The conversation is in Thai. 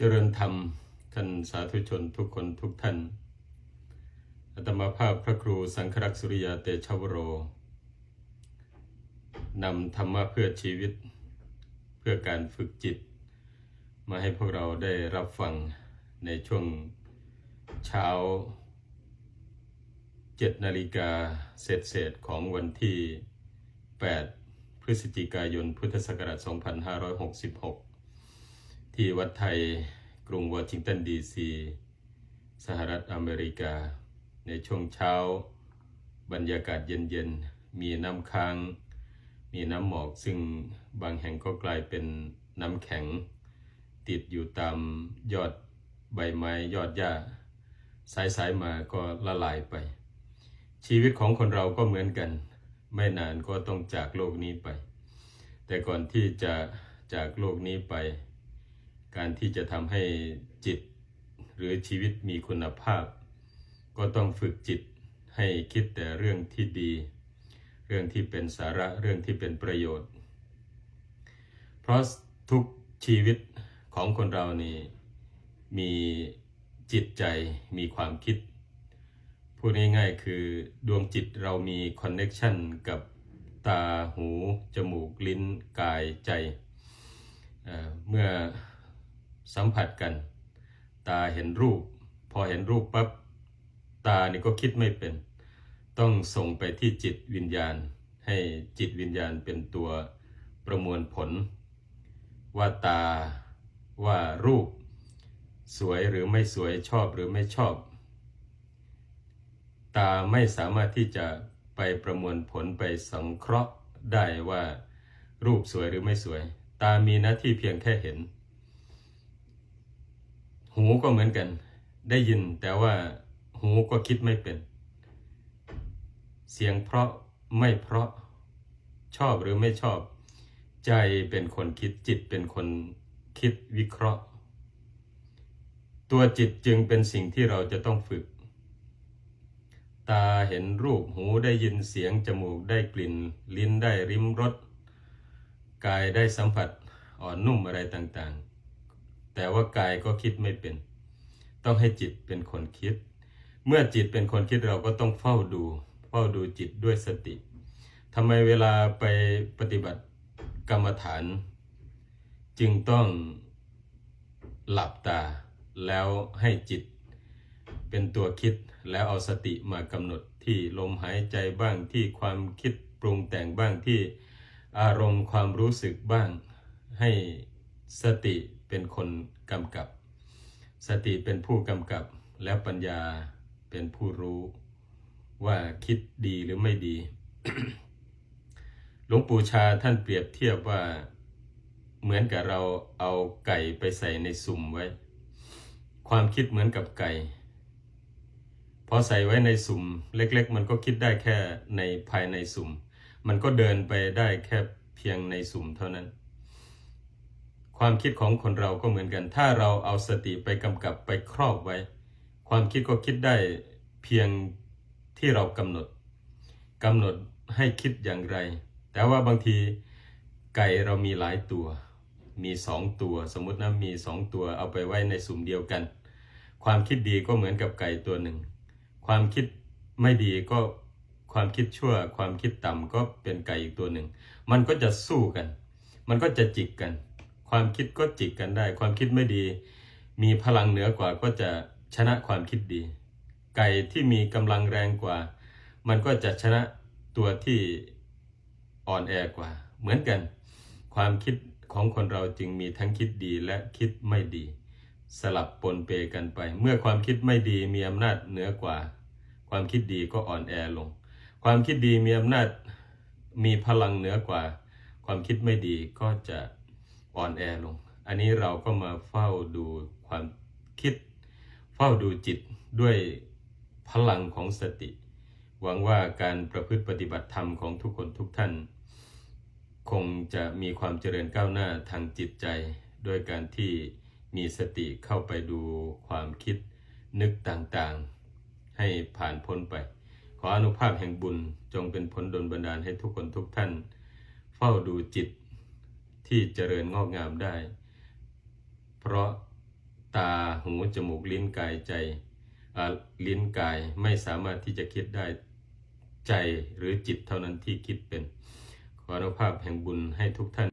เจริญธรรมท่านสาธุชนทุกคนทุกท่านอาตมาภาพพระครูสังครักษ์สุริยาเตชะวโร นำธรรมะเพื่อชีวิต เพื่อการฝึกจิต มาให้พวกเราได้รับฟังในช่วงเช้าเจ็ดนาฬิกาเศษเศษของวันที่ 8 พฤศจิกายนพุทธศักราช 2566 ที่วัดไทย กรุงวอชิงตันดีซีสหรัฐอเมริกา ในช่วงเช้า บรรยากาศเย็นๆ มีน้ำค้าง มีน้ำหมอกซึ่งบางแห่งก็กลายเป็นน้ำแข็ง ติดอยู่ตามยอดใบไม้ยอดหญ้า สายๆมาก็ละลายไป ชีวิตของคนเราก็เหมือนกัน ไม่นานก็ต้องจากโลกนี้ไป แต่ก่อนที่จะจากโลกนี้ไป การที่จะทำให้จิตหรือชีวิตมีคุณภาพ ก็ต้องฝึกจิตให้คิดแต่เรื่องที่ดี เรื่องที่เป็นสาระเรื่องที่เป็นประโยชน์ เพราะทุกชีวิตของคนเรานี่มีจิตใจมีความคิด พูดง่ายๆคือดวงจิตเรามีคอนเน็ชันกับตาหู จมูก ลิ้น กายใจเเมื่อ สัมผัสกัน ตาเห็นรูป พอเห็นรูปปั๊บตานี่ก็คิดไม่เป็น ต้องส่งไปที่จิตวิญญาณ ให้จิตวิญญาณเป็นตัวประมวลผล ว่าตาว่ารูป สวยหรือไม่สวยชอบหรือไม่ชอบ ตาไม่สามารถที่จะไปประมวลผลไปสังเคราะห์ได้ว่ารูปสวยหรือไม่สวย ตามีหน้าที่เพียงแค่เห็น หูก็เหมือนกัน ได้ยินแต่ว่าหูก็คิดไม่เป็น เสียงเพราะไม่เพราะชอบหรือไม่ชอบ ใจเป็นคนคิดจิตเป็นคนคิดวิเคราะห์ ตัวจิตจึงเป็นสิ่งที่เราจะต้องฝึก ตาเห็นรูปหูได้ยินเสียงจมูกได้กลิ่น ลิ้นได้ริมรสกายได้สัมผัสอ่อนนุ่มอะไรต่างๆ แต่ว่ากายก็คิดไม่เป็น ต้องให้จิตเป็นคนคิด เมื่อจิตเป็นคนคิดเราก็ต้องเฝ้าดู เฝ้าดูจิตด้วยสติทำไมเวลาไปปฏิบัติกรรมฐาน จึงต้องหลับตาแล้วให้จิตเป็นตัวคิดแล้วเอาสติมากำหนดที่ลมหายใจบ้างที่ความคิดปรุงแต่งบ้างที่อารมณ์ความรู้สึกบ้างให้ สติเป็นคนกำกับ สติเป็นผู้กำกับ แล้วปัญญาเป็นผู้รู้ว่าคิดดีหรือไม่ดี หลวงปู่ชาท่านเปรียบเทียบว่าเหมือนกับเราเอาไก่ไปใส่ในสุ่มไว้ ความคิดเหมือนกับไก่พอใส่ไว้ในสุ่ม เล็ก ๆ มันก็คิดได้แค่ในภายในสุ่ม มันก็เดินไปได้แค่เพียงในสุ่มเท่านั้น ความคิดของคนเราก็เหมือนกัน ถ้าเราเอาสติไปกำกับไปครอบไว้ ความคิดก็คิดได้เพียงที่เรากำหนดกำหนดให้คิดอย่างไร แต่ว่าบางทีไก่เรามีหลายตัว มีสองตัว สมมตินะมีสองตัวเอาไปไว้ในสุ่มเดียวกัน ความคิดดีก็เหมือนกับไก่ตัวหนึ่ง ความคิดไม่ดีก็ความคิดชั่ว ความคิดต่ำก็เป็นไก่อีกตัวหนึ่ง มันก็จะสู้กัน มันก็จะจิกกัน ความคิดก็จิกกันได้ ความคิดไม่ดี มีพลังเหนือกว่าก็จะชนะความคิดดี ไก่ที่มีกำลังแรงกว่า มันก็จะชนะตัวที่อ่อนแอกว่า เหมือนกัน ความคิดของคนเราจึงมีทั้งคิดดีและคิดไม่ดี สลับปนเปกันไป เมื่อความคิดไม่ดีมีอำนาจเหนือกว่า ความคิดดีก็อ่อนแอลง ความคิดดีมีอำนาจมีพลังเหนือกว่า ความคิดไม่ดีก็จะ อ่อนแอลง อันนี้เราก็มาเฝ้าดูความคิด เฝ้าดูจิตด้วยพลังของสติ หวังว่าการประพฤติปฏิบัติธรรมของทุกคนทุกท่าน คงจะมีความเจริญก้าวหน้าทางจิตใจโดยการที่มีสติเข้าไปดูความคิดนึกต่างๆ ให้ผ่านพ้นไป ขออนุภาพแห่งบุญจงเป็นผลดลบันดาลให้ทุกคนทุกท่าน เฝ้าดูจิต ที่เจริญงอกงามได้ เพราะตาหูจมูกลิ้นกายใจลิ้นกายไม่สามารถที่จะคิดได้ใจหรือจิตเท่านั้นที่คิดเป็นขออนุภาพแห่งบุญให้ทุกท่าน